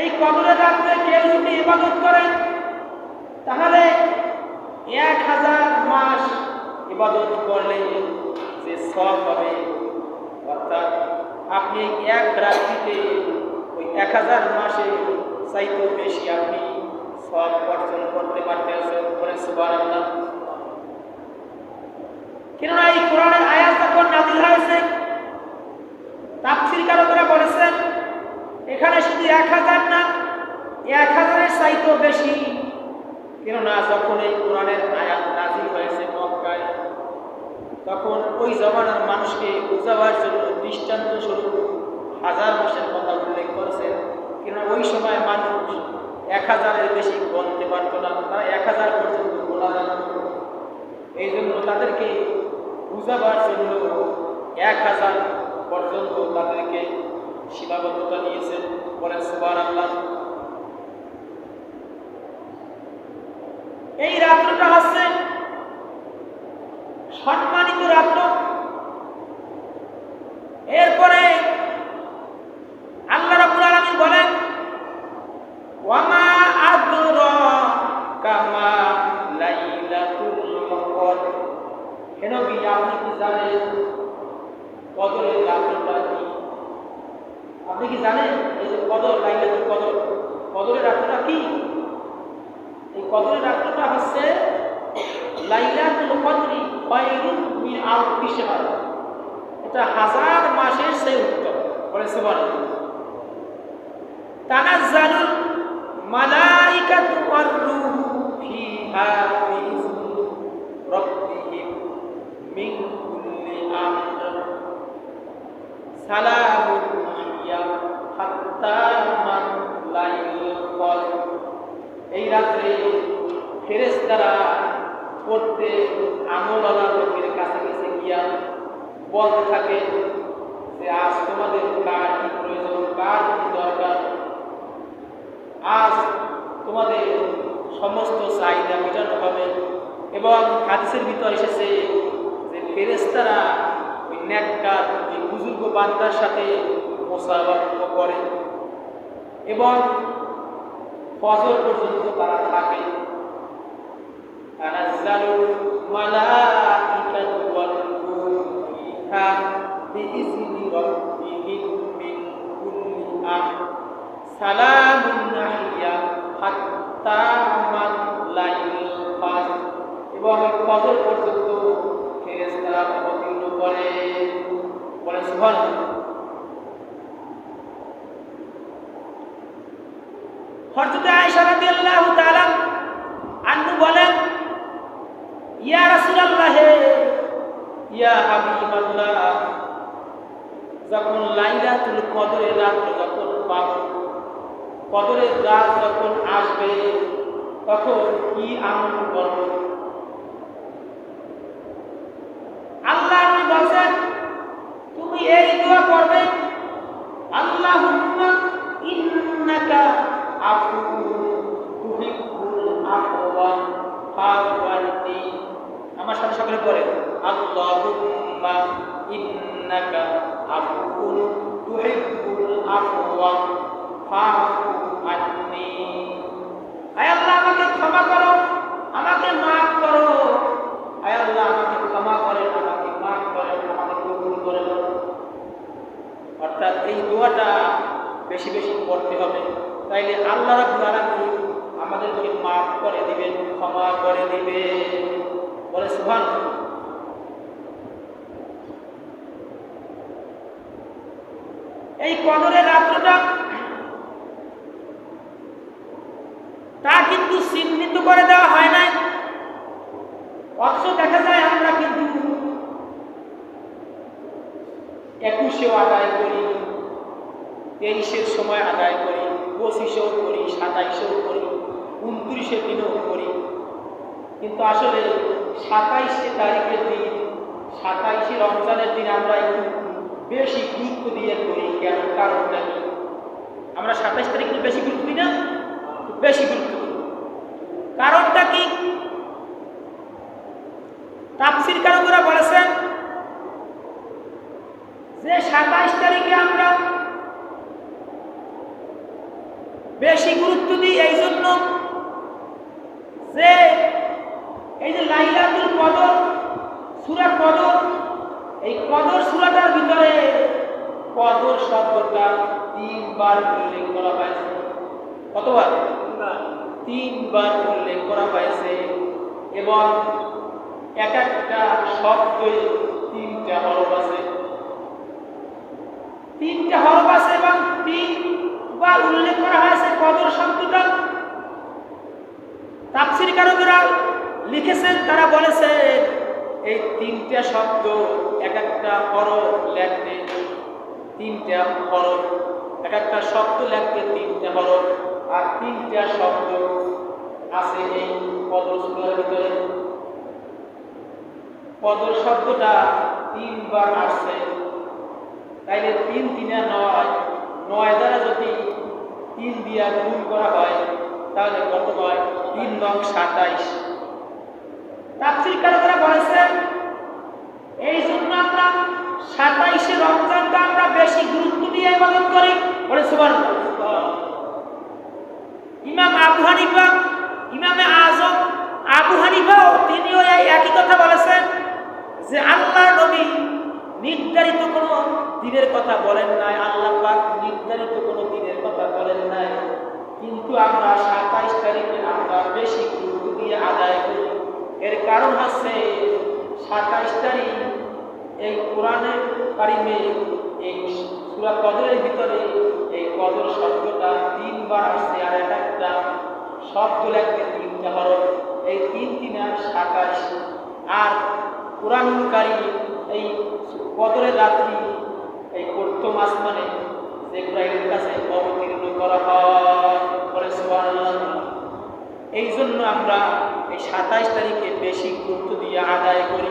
এই কদরের রাত্রে কেউ যদি ইবাদত করেন, তাহলে এক হাজার মাস ইবাদত করলে যে সব হবে। অর্থাৎ আপনি এক রাত্রিতে ওই এক হাজার মাসে চাইতেও বেশি আপনি সব অর্জন করতে পারতেছেন করে সুবার কেননা এই কোরআনের আয়াত যখন নাজিল হয়েছে, তাফসির কারকরা এখানে শুধু এক হাজার না, এক হাজারের চাইতেও বেশি। কেননা যখন এই কোরআনের আয়াত নাজিল হয়েছে মক্কায়, তখন ওই জমানার মানুষকে বোঝাবার জন্য দৃষ্টান্ত স্বরূপ হাজার মাসের কথা উল্লেখ করেছেন কেননা ওই সময় মানুষ এক হাজারের বেশি গণতে পারত না, তারা এক হাজার পর্যন্ত বলা জানত এই জন্য তাদেরকে বুঝাবার জন্য এক হাজার পর্যন্ত তাদেরকে সীমাবদ্ধতা নিয়েছেন। বলেন সুবার আল্লাহ এই রাত্রটা হচ্ছে সম্মানিত রাত্র। এরপরে আল্লাহ রাব্বুল আলামিন বলেন, ওয়ামা আদরাকা মা লাইলাতুল কেন কি আপনি কি জানেন কদরের রাত্রটা কি? আপনি কি জানেন এই যে কদর লাইলাতুল কদর? কদরের রাত্রটা কি? এই কদরের রাত্রটা হচ্ছে লাইলাতুল কদরি মিন এটা হাজার মাসের চেয়ে উত্তম, বলে সুবহানাল্লাহ। তানাজ্জালুল মালাইকাতু ওয়ার ফিহা বিইذن মিন কুল্লি আমর। সালামুন হিয়া হাত্তা মাতলাইল কদর এই রাত্রে ফেরেশতারা পড়তে আমলালা লোকের কাছে কাছে গিয়া বলতে থাকে যে, আজ তোমাদের কার কি প্রয়োজন? কার কি দরকার? আজ তোমাদের সমস্ত চাহিদা মেটানো হবে। এবং হাদিসের ভিতর এসেছে যে ফেরেস্তারা ওই ন্যাক্কার ওই বুজুর্গ বান্দার সাথে মোসাফা করে। এবং ফজর পর্যন্ত তারা থাকে। তানাজ্জালুল মালাইকাতু রূহু ফিহা বিইذনি রাব্বিহিম মিন এবং ফজর পর্যন্ত ফেরেশতারা অবতীর্ণ করে। বলে সুবহানাল্লাহ। রাদিয়াল্লাহু তাআলা আনহু বলেন, ইয়া রাসূলুল্লাহ, ইয়া হাবিবাল্লাহ, যখন লাইলাতুল কদরের রাত যখন পাব, কদরের রাত যখন আসবে, তখন কি আমল করব আল্লাহ আপনি বলছেন তুমি এই দোয়া করবে আল্লাহুম্মা ইন্নাকা আফুউন তুহিব্বুল আফওয়া ফাওয়ান্তি আমার সাথে সকলে পড়ে আল্লাহুম্মা ইন্নাকা আফুউন তুহিব্বুল আফওয়া ফাফু আন্নি আয় আল্লাহ, আমাকে ক্ষমা করো, আমাকে মাফ করো। আয় আল্লাহ, আমাকে ক্ষমা করেন, আমাকে মাফ করেন, আমাকে কবুল করেন। অর্থাৎ এই দোয়াটা বেশি বেশি পড়তে হবে। তাইলে আল্লাহ রাব্বুল আলামিন আমাদেরকে মাফ করে দিবেন, ক্ষমা করে দিবে বলে সুবহান এই কদরের রাত্রটা তা কিন্তু চিহ্নিত করে দেওয়া হয় নাই। অথচ দেখা যায় আমরা কিন্তু একুশেও আদায় করি, তেইশের সময় আদায় করি, পঁচিশেও করি, সাতাইশেও করি, উনত্রিশের দিনেও করি। কিন্তু আসলে সাতাইশে তারিখের দিন, সাতাইশে রমজানের দিন আমরা একটু বেশি গুরুত্ব দিয়ে করি, কেন? কারণটা কি? আমরা সাতাইশ তারিখ বেশি গুরুত্ব দিই না? বেশি গুরুত্ব দিই। কারণটা কি? তাফসির কারকরা বলেছেন যে সাতাইশ তারিখে আমরা বেশি গুরুত্ব দিই এই জন্য যে এই যে লাইলাতুল কদর, সূরা কদর, এই কদর সুরাটার ভিতরে শব্দটা তিনবার উল্লেখ করা হয়েছে? কতবার? তিনবার উল্লেখ করা হয়েছে এবং এক একটা শব্দই তিনটা হরফ আছে। তিনটা হরফ আছে এবং তিনবার উল্লেখ করা হয়েছে কদর শব্দটা। তাফসির কারকেরা লিখেছেন, তারা বলেছে এই তিনটা শব্দ এক একটা হরফ লেখতে তিনটা হরফ। এক একটা শব্দ লেখতে তিনটা হরফ, আর তিনটা শব্দ আছে এই কদর সুরার ভিতরে। কদর শব্দটা তিনবার আসছে। তাইলে তিন তিনে নয় নয় দ্বারা যদি তিন দিয়া গুণ করা হয়, তাহলে কত হয়? তিন নং সাতাইশ। তাফসির কারকরা বলেছেন, এই জন্য আমরা সাতাইশে রমজানটা আমরা বেশি গুরুত্ব দিয়ে ইবাদত করি। বলে, সুবহানাল্লাহ। ইমাম আবু হানিফা, ইমামে আজম আবু হানিফাও তিনিও এই একই কথা বলেছেন যে, আল্লাহ নবী নির্ধারিত কোনো দিনের কথা বলেন নাই, আল্লাহ পাক নির্ধারিত কোনো দিনের কথা বলেন নাই। কিন্তু আমরা সাতাইশ তারিখে আমরা বেশি গুরুত্ব দিয়ে আদায় করি। এর কারণ হচ্ছে, সাতাইশ তারিখ এই কোরআনের কারিমে এই সুরা কদরের ভিতরে এই কদর শব্দটা তিনবার আসছে আর এক একটা শব্দ লাগবে তিনটা হরফ এই তিন তিন আর সাতাইশ আর কারিম এই কদরের রাত্রি এই প্রথম আসমানে জিব্রাইলের কাছে অবতীর্ণ করা হয়। এই জন্য আমরা এই সাতাইশ তারিখে বেশি গুরুত্ব দিয়ে আদায় করি।